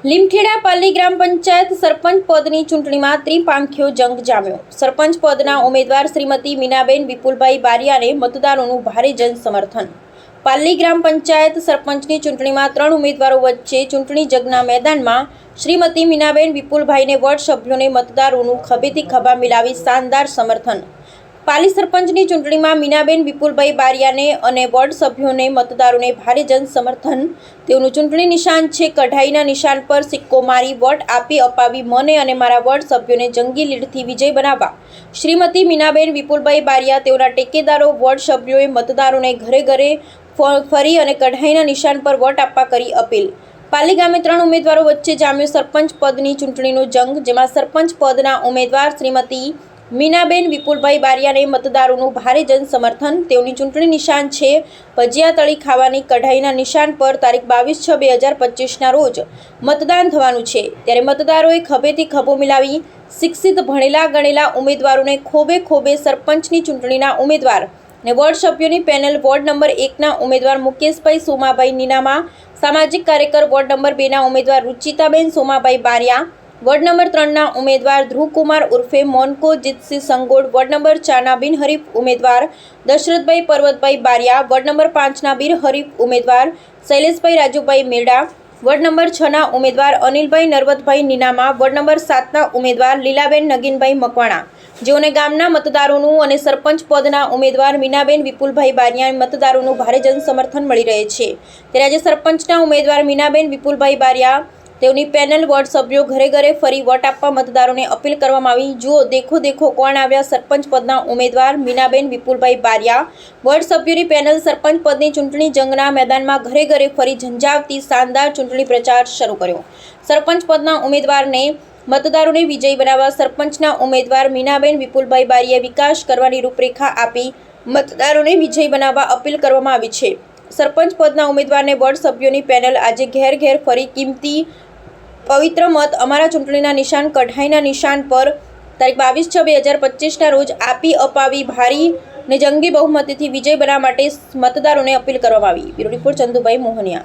લીમખેડા પાલી ગ્રામ પંચાયત સરપંચ પદની ચૂંટણીમાં ત્રિપાંખ્યો જંગ જામ્યો. સરપંચ પદના ઉમેદવાર શ્રીમતી મીનાબેન વિપુલભાઈ બારિયાને મતદારોનું ભારે જન સમર્થન પાલી ગ્રામ પંચાયત સરપંચની ચૂંટણીમાં ત્રણ ઉમેદવારો વચ્ચે ચૂંટણી જગના મેદાનમાં શ્રીમતી મીનાબેન વિપુલભાઈને વોર્ડ સભ્યોને મતદારોનું ખભેથી ખભા મિલાવી શાનદાર સમર્થન. પાલી સરપંચની ચૂંટણીમાં મીનાબેન વિપુલભાઈ બારિયાને અને વોર્ડ સભ્યોને મતદારોને ભારે જન સમર્થન તેઓનું ચૂંટણી નિશાન છે. કઢાઈના નિશાન પર સિક્કો મારી વોટ આપી અપાવી મને અને મારા વોર્ડ સભ્યોને જંગી લીડથી વિજય બનાવવા. શ્રીમતી મીનાબેન વિપુલભાઈ બારિયા તેઓના ટેકેદારો, વોર્ડ સભ્યોએ મતદારોને ઘરે ઘરે ફરી અને કઢાઈના નિશાન પર વોટ આપવા કરી અપીલ. પાલી ગામે ત્રણ ઉમેદવારો વચ્ચે જામ્યો સરપંચ પદની ચૂંટણીનો જંગ, જેમાં સરપંચ પદના ઉમેદવાર શ્રીમતી મીનાબેન વિપુલભાઈ બારિયાને મતદારોનું ભારે જનસમર્થન. તેઓની ચૂંટણી નિશાન છે. ભજીયા તળી ખાવાની કઢાઈના નિશાન પર તારીખ બાવીસ છ બે હજાર પચીસના રોજ મતદાન થવાનું છે. ત્યારે મતદારોએ ખભેથી ખભો મિલાવી શિક્ષિત, ભણેલા, ગણેલા ઉમેદવારોને ખોબે ખોબે સરપંચની ચૂંટણીના ઉમેદવાર ને વોર્ડ સભ્યોની પેનલ વોર્ડ નંબર એકના ઉમેદવાર મુકેશભાઈ સોમાભાઈ નીનામા, સામાજિક કાર્યકર વોર્ડ નંબર બેના ઉમેદવાર રુચિતાબેન સોમાભાઈ બારિયા વોર્ડ નંબર ત્રણના ઉમેદવાર ધ્રુવકુમાર ઉર્ફે મોનકો જીતસિંહ સંગોડ વોર્ડ નંબર ચારના બિનહરીફ ઉમેદવાર દશરથભાઈ પર્વતભાઈ બારિયા. વોર્ડ નંબર પાંચના બિનહરીફ ઉમેદવાર શૈલેષભાઈ રાજુભાઈ મેડા વોર્ડ નંબર છના ઉમેદવાર અનિલભાઈ નરવતભાઈ નીનામા. વોર્ડ નંબર સાતના ઉમેદવાર લીલાબેન નગીનભાઈ મકવાણા. જેઓને ગામના મતદારોનું અને સરપંચ પદના ઉમેદવાર મીનાબેન વિપુલભાઈ બારિયા મતદારોનું ભારે જનસમર્થન મળી રહે છે. ત્યારે આજે સરપંચના ઉમેદવાર મીનાબેન વિપુલભાઈ બારિયા તેઓની પેનલ વોર્ડ સભ્યો ઘરે ઘરે ફરી વોટ આપવા મતદારોને અપીલ કરવામાં આવી. જુઓ, દેખો દેખો કોણ આવ્યા સરપંચ પદના ઉમેદવાર મીનાબેન વિપુલભાઈ બારિયા. વોર્ડ સભ્યોની પેનલ સરપંચ પદની ચૂંટણી જંગના મેદાનમાં ઘરે ઘરે ફરી ઝંઝાવતી શાનદાર ચૂંટણી પ્રચાર શરૂ કર્યો. સરપંચ પદના ઉમેદવારને મતદારોને વિજયી બનાવવા સરપંચના ઉમેદવાર મીનાબેન વિપુલભાઈ બારીએ વિકાસ કરવાની રૂપરેખા આપી મતદારોને વિજયી બનાવવા અપીલ કરવામાં આવી છે. સરપંચ પદના ઉમેદવારને વોર્ડ સભ્યોની પેનલ આજે ઘેર ઘેર ફરી કિંમતી પવિત્ર મત અમારા ચૂંટણીના નિશાન, કઢાઈના નિશાન પર તારીખ બાવીસ છ બે હજાર પચીસના રોજ આપી અપાવી ભારી ને જંગી બહુમતીથી વિજય બનાવવા માટે મતદારોને અપીલ કરવામાં આવી. Bureau report Chandubhai Mohaniya.